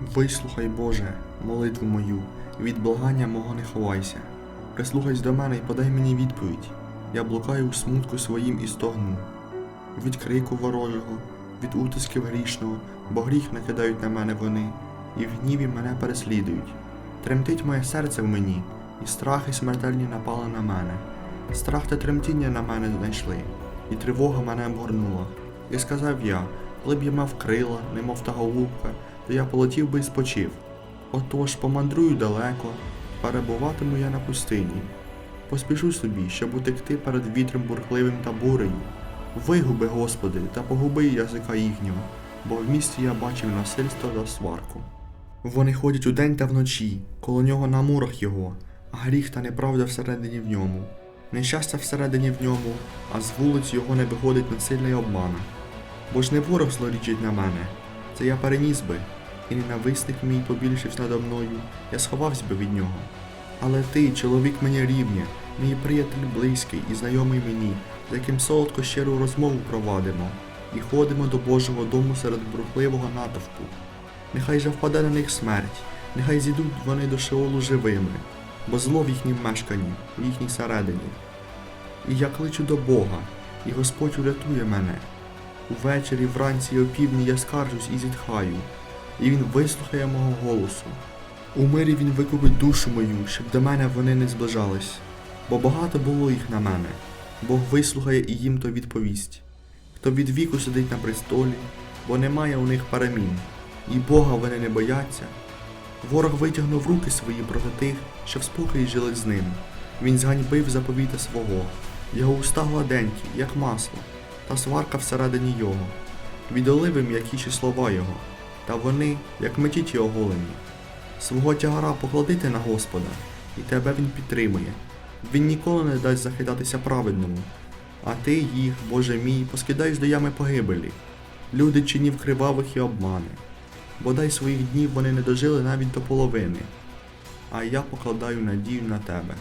Вислухай, Боже, молитву мою, від благання мого не ховайся. Прислухайся до мене і подай мені відповідь. Я блукаю у смутку своїм і стогну. Від крику ворожого, від утисків грішного, бо гріх накидають на мене вони, і в гніві мене переслідують. Тремтить моє серце в мені, і страхи смертельні напали на мене. Страх та тремтіння на мене знайшли, і тривога мене обгорнула. І сказав я, коли б я мав крила, немов та голубка, то я полетів би і спочив. Отож помандрую далеко, перебуватиму я на пустині. Поспішу собі, щоб утекти перед вітром бурхливим та бурею. Вигуби, Господи, та погуби язика їхнього, бо в місті я бачив насильство та сварку. Вони ходять удень та вночі, коло нього на мурах його, а гріх та неправда всередині в ньому. Нещастя всередині в ньому, а з вулиць його не виходить насилля й обмана. Бо ж не ворог злорічить на мене, це я переніс би, і ненависник мій побільшився надо мною, я сховався би від нього. Але ти, чоловік мені рівня, мій приятель близький і знайомий мені, з яким солодко щиру розмову провадимо, і ходимо до Божого дому серед бурхливого натовпу. Нехай же впаде на них смерть, нехай зійдуть вони до Шеолу живими, бо зло в їхнім мешканні, в їхній середині. І я кличу до Бога, і Господь урятує мене. Увечері, вранці і опівдні я скаржусь і зітхаю, і він вислухає мого голосу. У мирі він викупить душу мою, щоб до мене вони не зближались, бо багато було їх на мене. Бог вислухає і їм то відповість. Хто від віку сидить на престолі, бо немає у них перемін, і Бога вони не бояться. Ворог витягнув руки свої проти тих, що в спокої жили з ним. Він зганьбив заповіта свого, його уста гладенькі, як масло, та сварка всередині його. Відоливи м'якіші слова його, та вони, як мечі оголені. Свого тягара покладите на Господа, і тебе він підтримує. Він ніколи не дасть захитатися праведному. А ти їх, Боже мій, поскидаєш до ями погибелі. Люди чинів кривавих і обмани. Бодай своїх днів вони не дожили навіть до половини. А я покладаю надію на тебе.